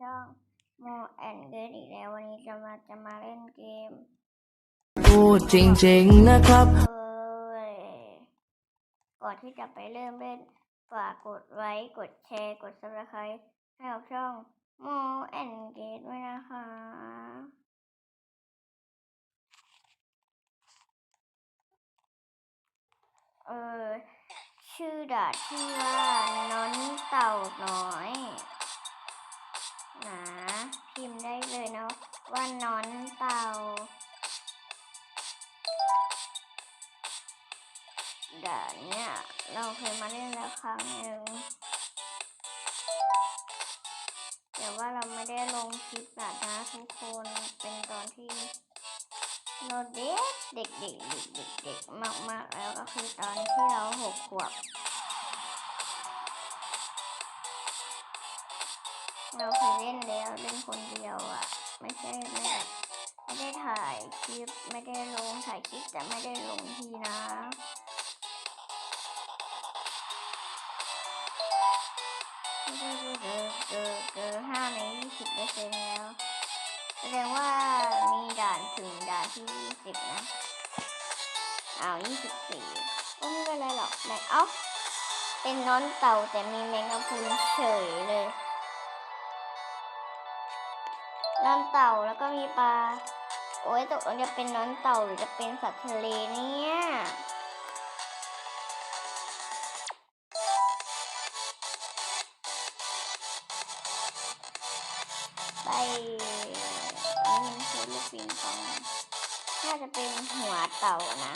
ช่องโมแอนเกิร์อีกแล้ววันนี้จะมาจะมาเล่นเกมพูดจริงๆนะครับเอ้ยก่อนที่จะไปเริ่มเล่นฝากกดไลค์กดแชร์กด subscribe ให้กับช่องโมแอนเกตด้วยนะคะเออชื่อด่านที่ว่าน้อนเต่าน้อย นะพิมพ์ได้เลยนะว่านอนเต่า ด่านเนี่ยเราเคยมาเล่นแล้วครั้งหนึ่งแต่ว่าเราไม่ได้ลงคลิปนะนะทุกคนเป็นตอนที่เราเด็กเด็กเด็กเด็กเด็กเด็กมากๆแล้วก็คือตอนที่เราหกขวบ เราเคยเล่นแล้วเล่นคนเดียวอะ่ะ ไม่ใช่ไม่ได้ไม่ได้ถ่ายคลิปไม่ได้ลงถ่ายคลิปแต่ไม่ได้ลงทีนะเกินเกินเกินเกินห้าในยี่สิบเปอร์เซ็นต์แล้วแสดงว่ามีด่านถึงด่านที่ยี่สิบนะอ้าวยี่สิบสี่ก็ไม่เป็นไรหรอกไหนเอ้าเป็นน้อนเต่าแต่มีแมงกะพรุนเฉยเลย นอนเต่าแล้วก็มีปลา โอ้ยตกลงจะเป็นน้อนเต่าหรือจะเป็นสัตว์ทะเลเนี่ยไปอันนี้มันคือลูกปิงปองน่าจะเป็นหัวเต่านะ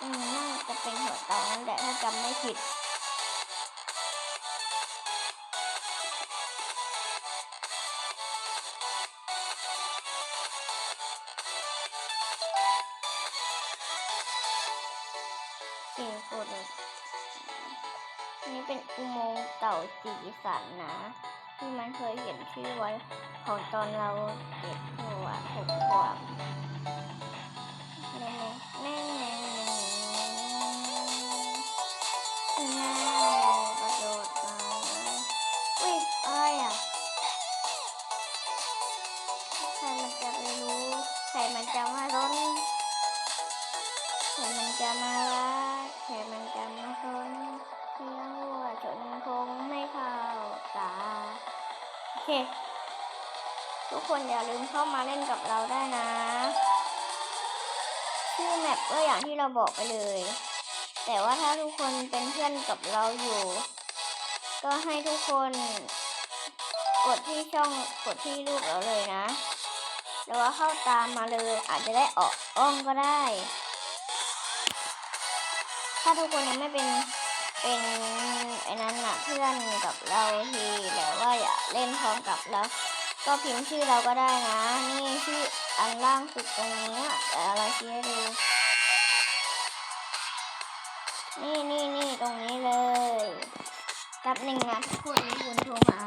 อืมน่าจะเป็นหัวเต่านั่นแหละถ้าจำไม่ผิด สีสันนะ ที่มันเคยเห็นชื่อไว้ของตอนเราเด็กขวหกขวบแม่แน่ เค ทุกคนอย่าลืมเข้ามาเล่นกับเราได้นะ ชื่อแมปก็อย่างที่เราบอกไปเลย แต่ว่าถ้าทุกคนเป็นเพื่อนกับเราอยู่ ก็ให้ทุกคนกดที่ช่องกดที่รูปเราเลยนะแล้วก็เข้าตามมาเลย อาจจะได้ออกอ้องก็ได้ ถ้าทุกคนยังไม่เป็น เป็นไอ้นั้นน่ะเพื่อนกับเราทีแบบว่าอยากเล่นพร้อมกับเราก็พิมพ์ชื่อเราก็ได้นะ นี่ชื่ออันล่างสุดตรงนี้อะแต่เราชี้ให้ดูนี่นี่นี่ตรงนี้เลยแป๊บหนึ่งนะทุกคนมีคนโทรมา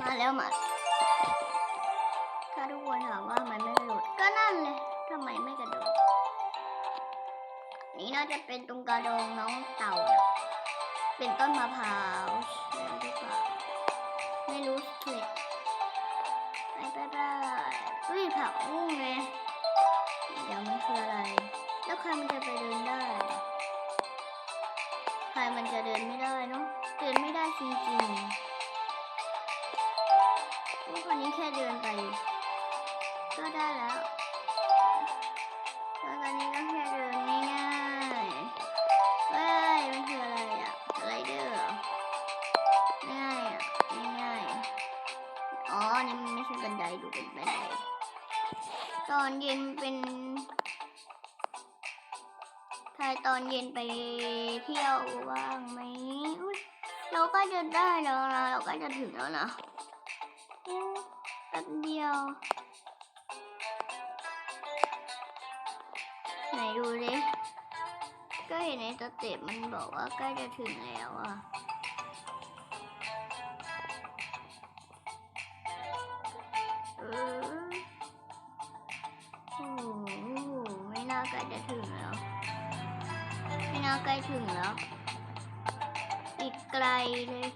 มาแล้วมาถ้าทุกคนถามว่ามันไม่กระโดดก็นั่นเลยทำไมไม่กระโดด นี่น่าจะเป็นตรงกระโดงน้องเต่าน่ะเป็นต้นมะพร้าวใช่หรือเปล่าไม่รู้สิไปไปไปอุ้ยผักบุ้งไงเดี๋ยวมันคืออะไร แล้วใครมันจะไปเดินได้ ใครมันจะเดินไม่ได้เนาะเดินไม่ได้จริง แค่เดินไป ก็ได้แล้วแล้วตอนนี้ก็แค่เดินง่ายๆเฮ้ยมันคืออะไรอะสไลเดอร์เหรอง่ายอะง่ายอ๋อนี่มันไม่ใช่บันไดดูเป็นบันไดตอนเย็นเป็นใครตอนเย็นไปเที่ยวบ้างไหมเราก็จะได้แล้วนะเราก็จะถึงแล้วนะ ยว ไหนดูดิก็เห็นในสเต็ปมันบอกว่าใกล้จะถึงแล้วอะเออโอ้โหไม่น่าใกล้จะถึงแล้ว ไม่น่าใกล้ถึงแล้ว อีกไกลเลย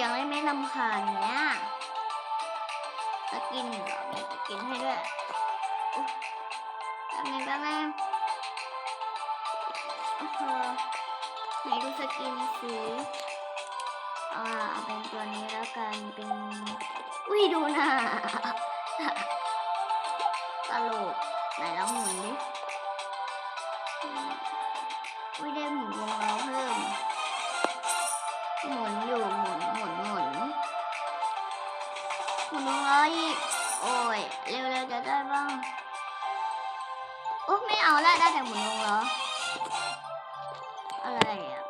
สียงได้ไหมลำคาญเนี้ยสกินเหรอมีสกินให้ด้วยอุ๊ยแป๊บนึงแป๊บนึงโอเคไหนดูสกินสิอ่าเอาเป็นตัวนี้แล้วกัน เป็นอุ้ยดูหน้าตลกไหนลองหมุนดิ เอาและได้แต่หมุนวงล้ออะไรอะ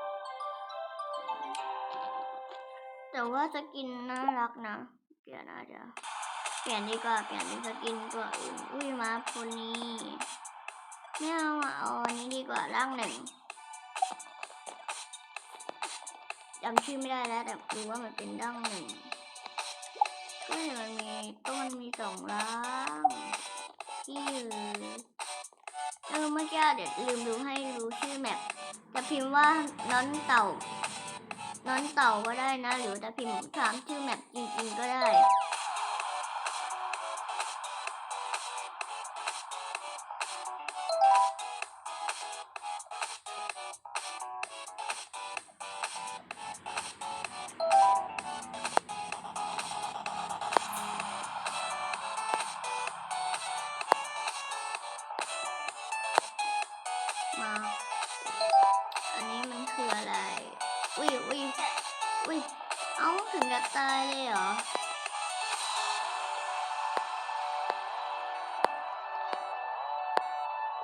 แต่ว่าสกินน่ารักนะ เปลี่ยนอาจจะเปลี่ยนดีกว่าเปลี่ยนเป็นสกินตัวอื่นอุ้ยมาโพนี่ไม่เอาอะเอาอันนี้ดีกว่าร่างหนึ่งจำชื่อไม่ได้แล้วแต่รู้ว่ามันเป็นร่างหนึ่งก็เห็นมันมีก็มันมีสองร่างที่ เออเมื่อกี้เดี๋ยวลืมดูให้รู้ชื่อแมปจะพิมพ์ว่าน้อนเต่าน้อนเต่าก็ได้นะ หรือจะพิมพ์ถามชื่อแมปจริงๆก็ได้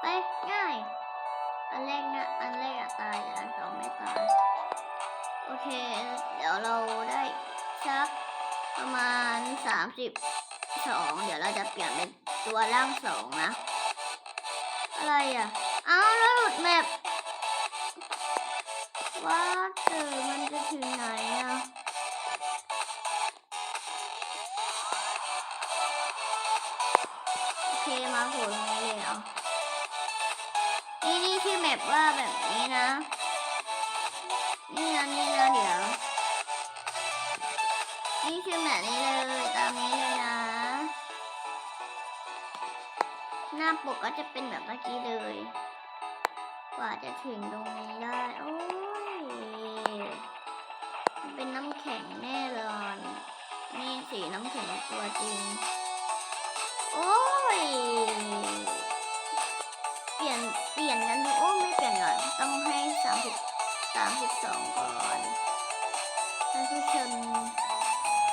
ไปง่าย อันแรกนะอันแรกอะตายแต่อันสองไม่ตาย โอเค เดี๋ยวเราได้สักประมาณสามสิบสองเดี๋ยวเราจะเปลี่ยนเป็นตัวร่างสองนะ อะไรอะ เอ้าแล้วหลุดแมปว่าเจอมันจะถึงไหนอะโอเคมาโผล่ตรงนี้เลยอนี่ นี่ชื่อแมปว่าแบบนี้นะ นี่นะนี่นะเดี๋ยว นี่ชื่อแมปนี้เลยตามนี้เลยนะ หน้าปกก็จะเป็นแบบเมื่อกี้เลย กว่าจะถึงตรงนี้ได้ โอ้ย เป็นน้ำแข็งแน่เลยนี่สีน้ำแข็งตัวจริง โอ้ย ต้องให้สามสิบสามสิบสองก่อนท่านผู้ชม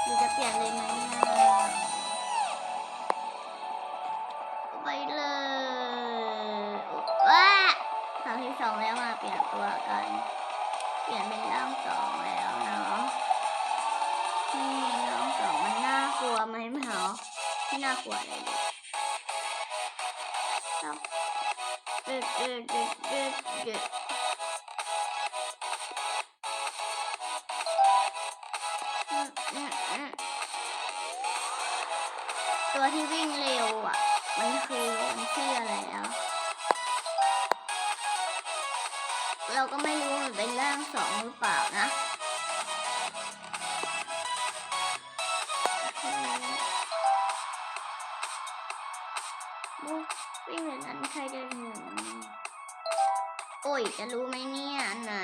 หรือจะเปลี่ยนเลยไหมนะไปเลยว้าสามสิบสองแล้วมาเปลี่ยนตัวกัน เปลี่ยนเป็นร่างสองแล้วเนาะนี่ร่างสองมันน่ากลัวไหมเหรอไม่น่ากลัวเลยครับ ตัวที่วิ่งเร็วอะ มันคือมันชื่ออะไรแล้ว เราก็ไม่รู้มันเป็นร่างสองหรือเปล่านะวิ่งแบบนั้นใครจะถึง โอ้ย จะรู้ไหมเนี่ยอันไหน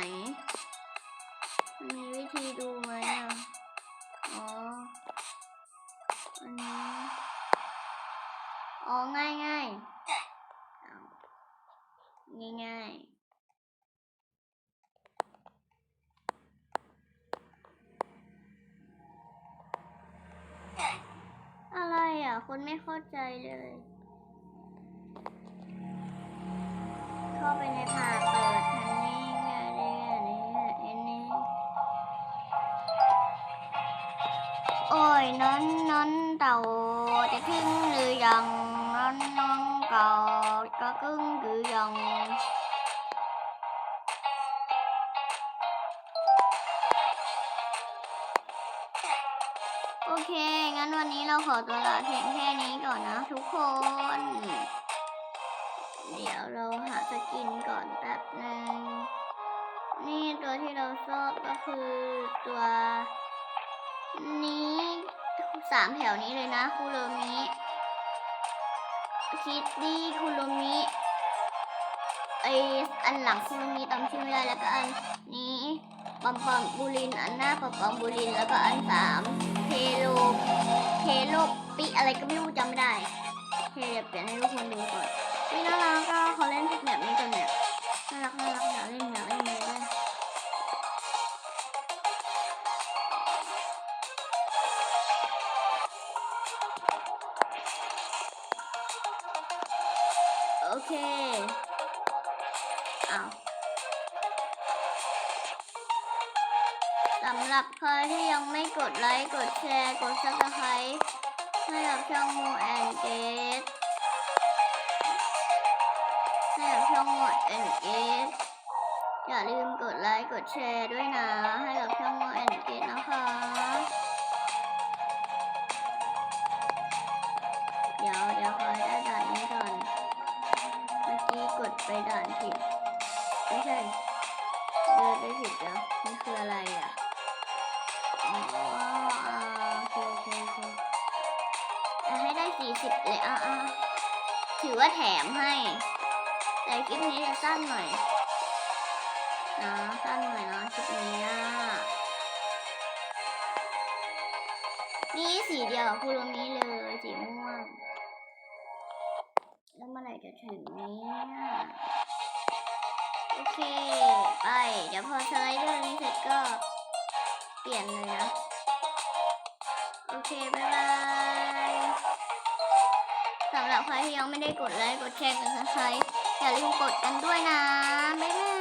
มีวิธีดูไหมอะ อ๋อ อันนี้ อ๋อ ง่ายง่ายๆเอาง่ายง่ายๆคนไม่เข้าใจเลย เข้าไปในผ่าเปิดทันนี้ไงเนี่ยเนี่ยอันนี้โอ้ยน้อนน้อนเต่าจะทิ้งหรือยังน้อนน้องเก่าก็กึ้งหรือยังโอเค งั้นวันนี้เราขอตัวลาเพียงแค่นี้ก่อนนะทุกคน เดี๋ยวเราหาสกินก่อนแป๊บหนึง นี่ตัวที่เราชอบก็คือตัวนี้สามแถวนี้เลยนะคุโรมิคิดดี้คุโรมิไออันหลังคุโรมิตามชื่อไม่ได้แล้วก็อันนี้ปัมปัมบูรินอันหน้าปัมปัมบูรินแล้วก็อันสามเทโลเทโลปิอะไรก็ไม่รู้จำไม่ได้เคเดี๋ยวเปลี่ยนให้ทุกคนดูก่อน นี่น่ารักก็เขาเล่นแบบนี้กันเนี่ยน่ารักน่ารักอยากเล่นอยากเล่นเลยด้วยโอเคเอาสำหรับใครที่ยังไม่กดไลค์ กดแชร์ กดซับสไครต์ให้กับช่องโมแอนเกต ช่องโมแอนเอย่าลืมกดไลค์กดแชร์ด้วยนะ ให้กับช่องโมแอนเกตนะคะ เดี๋ยวเดี๋ยวคอยได้ด่านนี้ก่อนเมื่อกี้กดไปด่านผิดไม่ใช่เดินไปผิดแล้วมันคืออะไรอะอ๋ออ่าโอเคโอเคโอเคอะให้ได้สี่สิบเลยอะอะถือว่าแถมให้ แต่คลิปนี้จะสั้นหน่อยนะสั้นหน่อยนะคลิปนี้อะนี่สีเดียวกับคุโรมิเลยสีม่วง แล้วเมื่อไหร่จะถึงเนี้โอเค ไป เดี๋ยวพอสไลเดอร์นี้เสร็จก็เปลี่ยนเลยนะ โอเค บ๊ายบายสำหรับใครที่ยังไม่ได้กดไลค์ กดแชร์กดซับสไครต์ อย่าลืมกดกันด้วยนะ บ๊ายบาย